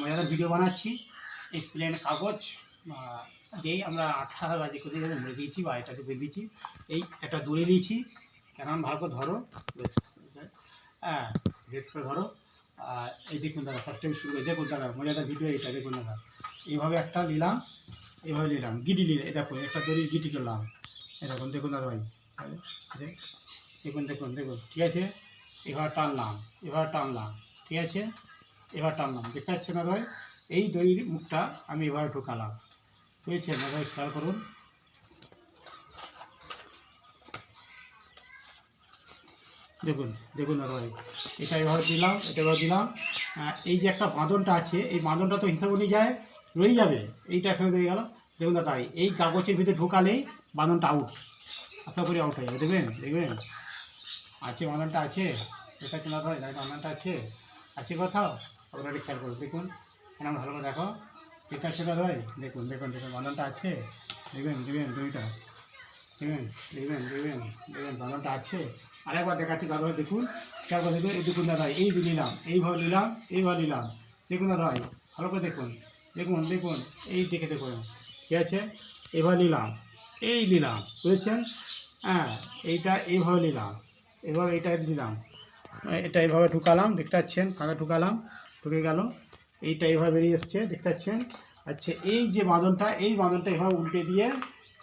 মজাদার ভিডিও বানাচ্ছি। এই প্লেন কাগজ যেই আমরা আঠা বাজি করে মুড়ে দিয়েছি বা এটাকে বেঁধে দিয়েছি, এই একটা দূরে নিয়েছি। কেমন ভালো করে ধরো, বেশ হ্যাঁ বেশ করে ধরো। আর এই দেখুন দাদা ফার্স্ট টাইম শুরু করে, দেখুন দাদা, মজাদার ভিডিও এইটা দেখুন দাদা। এইভাবে একটা নিলাম এইভাবে নিলাম, গিটি নিলে, এই দেখো একটা দড়ি গিটি করলাম। এরকম দেখুন দেখুন দাদা ভাই দেখুন দেখুন দেখুন, ঠিক আছে? এবার টানলাম এবার টানলাম, ঠিক আছে? এবার টানলাম দেখতে পাচ্ছেন না ভাই? এই দড়ির মুখটা আমি এবার ঢোকালাম। বুঝেছেন না ভাই খেয়াল করুন। দেখুন দেখুন দাদা ভাই। এটা এভাবে দিলাম, এটা এবার দিলাম। এই যে একটা বাঁধনটা আছে, এই বাঁধনটা তো হিসাব অনুযায়ী রয়ে যাবে। এইটা এখানে রয়ে গেল। দেখুন দাদা, এই কাগজের ভিতরে ঢোকালেই বাঁধনটা আউট আশা করি আউট হয়ে যাবে। দেখবেন দেখবেন। আছে বাঁধনটা আছে? এটা কি দাদা ভাই? দাদা, বাঁধনটা আছে? আছে কোথাও? আপনারা খেয়াল করুন দেখুন এখানে ভালো করে দেখো। ঠিক আছে ভাই? দেখুন দেখুন দেখুন বাঁধনটা আছে? দেখবেন দেখবেন, দুইটা। দেখবেন দেখবেন দেখবেন দেখবেন বাঁধনটা আছে? আরেকবার দেখাচ্ছি দাদা ভাই দেখুন। খেয়াল করে দেখুন, এই দেখুন দাদা ভাই এই নিলাম এইভাবে নিলাম এইভাবে নিলাম। দেখুন দাদা ভাই, ভালো করে দেখুন দেখুন দেখুন, এই দেখে দেখুন। ঠিক আছে? এবার নিলাম, এই নিলাম, বুঝেছেন? হ্যাঁ এইটা এইভাবে নিলাম এবার এইটা দিলাম এটা এইভাবে ঢুকালাম, দেখতে পাচ্ছেন? ফাঁকা ঢুকালাম। ঢুকে গেল। এইটা এইভাবে বেরিয়ে এসছে, দেখতে পাচ্ছেন? আচ্ছা এই যে বাঁধনটা, এই বাঁধনটা এভাবে উল্টে দিয়ে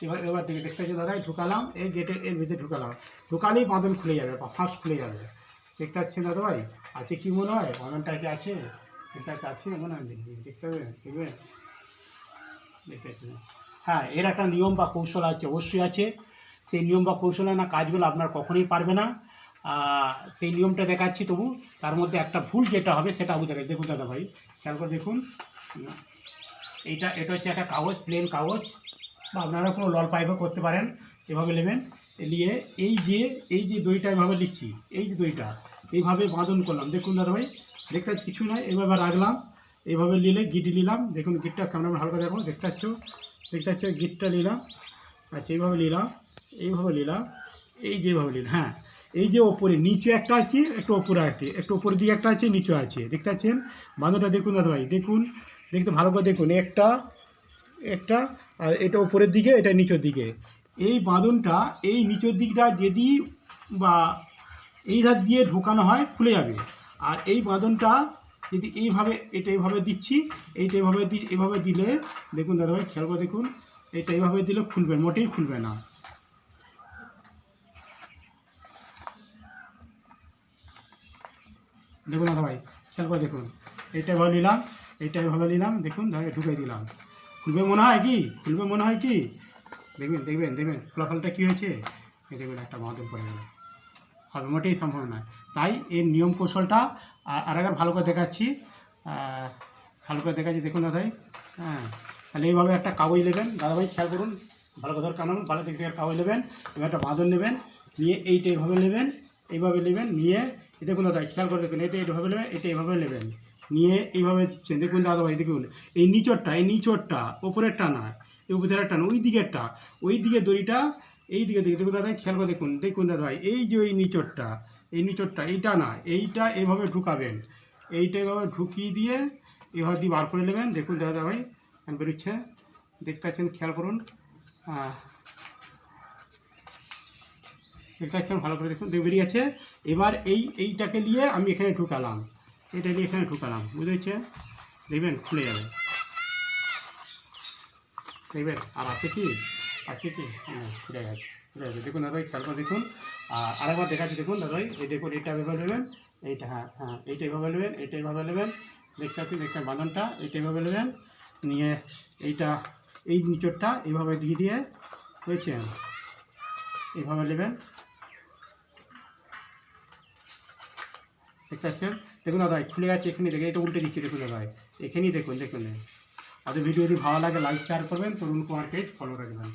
এবার এবার দেখে দেখতে পাচ্ছেন দাদা? ঢুকালাম, এই গেটের এর ভিতরে ঢুকালাম। ঢুকালেই বাঁধন খুলে যাবে, বা ফাঁস খুলে যাবে। দেখতে পাচ্ছেন দাদা ভাই? আছে কি মনে হয়? বাঁধনটা কি আছে? এটা আছে? মনে হয় দেখতে হবে, দেখবে? দেখতে পাচ্ছেন। হ্যাঁ এর একটা নিয়ম বা কৌশল আছে, অবশ্যই আছে। সেই নিয়ম বা কৌশলে না কাজগুলো আপনার কখনোই পারবে না। সেই নিয়মটা দেখাচ্ছি তবু। তার মধ্যে একটা ভুল যেটা হবে সেটা আবু দেখা দেখুন দাদা ভাই, খেয়াল করে দেখুন। এইটা, এটা হচ্ছে একটা কাগজ প্লেন কাগজ, বা আপনারা কোনো লল পাইপও করতে পারেন, এভাবে নেবেন। নিয়ে এই যে এই যে দইটা এভাবে লিখছি, এই যে দইটা, এইভাবে বাঁধন করলাম। দেখুন দাদা ভাই, দেখতে পাচ্ছি কিছু নয় এভাবে রাখলাম এইভাবে নিলে গিটি নিলাম। দেখুন গিটটা ক্যামেরা হালকা দেখো, দেখতে পাচ্ছ? দেখতে পাচ্ছ, গিটটা নিলাম আচ্ছা এইভাবে নিলাম এইভাবে নিলাম। এই যেভাবে নিলাম হ্যাঁ এই যে ওপরে নিচে একটা আছে, একটু ওপরে আছে একটু ওপরের দিকে একটা আছে, নিচে আছে, দেখতে পাচ্ছেন? বাঁধনটা দেখুন দাদা ভাই, দেখুন, দেখতে ভালো করে দেখুন, একটা একটা, আর এটা ওপরের দিকে, এটা নিচের দিকে। এই বাঁধনটা, এই নিচের দিকটা যদি বা এই ধার দিয়ে ঢোকানো হয়, খুলে যাবে। আর এই বাঁধনটা যদি এইভাবে, এটা এইভাবে দিচ্ছি, এইটা এইভাবে দি, এইভাবে দিলে, দেখুন দাদাভাই খেয়াল করে দেখুন, এটা এইভাবে দিলে খুলবে, মোটেই খুলবে না। দেখুন দাদাভাই খেয়াল করে দেখুন। এইটা এভাবে নিলাম এইটা এভাবে নিলাম, দেখুন ধরে ঢুকে দিলাম। খুলবে মনে হয় কি? খুলবে মনে হয় কি? দেখবেন দেখবেন দেখবেন, ফলাফলটা কী হয়েছে? দেখবেন একটা বাঁধন পড়ে গেল। হবে মোটেই সম্ভব নয়। তাই এর নিয়ম কৌশলটা আর আরেকবার ভালো করে দেখাচ্ছি। ভালো করে দেখাচ্ছি, দেখুন দাদাভাই হ্যাঁ তাহলে এইভাবে একটা কাগজ নেবেন দাদাভাই খেয়াল করুন, ভালো কথা কারণ ভালো থেকে কাগজ নেবেন এবার একটা বাঁধন নেবেন, নিয়ে এইটা এইভাবে নেবেন এইভাবে নেবেন, নিয়ে দেখুন দাদা খেয়াল করে দেখুন এটা এইভাবে নেবেন এটা এইভাবে নেবেন। নিয়ে এইভাবে দিচ্ছেন। দেখুন দাদা দাদাভাই দেখুন এই নিচরটা এই নিচরটা ওপরেরটা না এই উপরেরটা না ওই দিকেরটা ওই দিকে দড়িটা এই দিকে দিকে দেখুন দাদা খেয়াল করে দেখুন দেখুন দাদা ভাই এই যে ওই নিচরটা এই নিচরটা এইটা না এইটা এভাবে ঢুকাবেন। এইটা এভাবে ঢুকিয়ে দিয়ে এভাবে দিয়ে বার করে নেবেন। দেখুন দাদা ভাই বেরোচ্ছে। দেখতে পাচ্ছেন খেয়াল করুন। আহ, দেখতে পাচ্ছেন, ভালো করে দেখুন, দেখ বেরিয়ে গেছে। এবার এই, এইটাকে নিয়ে আমি এখানে ঢুকালাম। এটা নিয়ে এখানে ঢুকালাম বুঝেছে দেখবেন, খুলে যাবে। দেখবেন, আর আছে কি? আছে কি? হ্যাঁ খুলে গেছে খুলে গেছে। দেখুন দাদাই খেয়াল করে দেখুন। আর আরেকবার দেখাচ্ছি, দেখুন দাদাই এই দেখুন এটা এভাবে নেবেন, এইটা হ্যাঁ হ্যাঁ এইটা এভাবে নেবেন, এইটা এভাবে নেবেন। দেখতে পাচ্ছি দেখতে বাঁধনটা, এইটা এভাবে নেবেন। নিয়ে এইটা, এই নিচরটা এইভাবে দিয়ে দিয়ে হয়েছে এইভাবে নেবেন। দেখতে পাচ্ছেন? দেখুন দাদা খুলে গেছে এখানে দেখে এটা উল্টে দিচ্ছি, দেখুন দাদা এখানেই দেখুন দেখুন। আমাদের ভিডিও যদি ভালো লাগে লাইক শেয়ার করবেন, তরুণ কুমার পেজ ফলো রাখবেন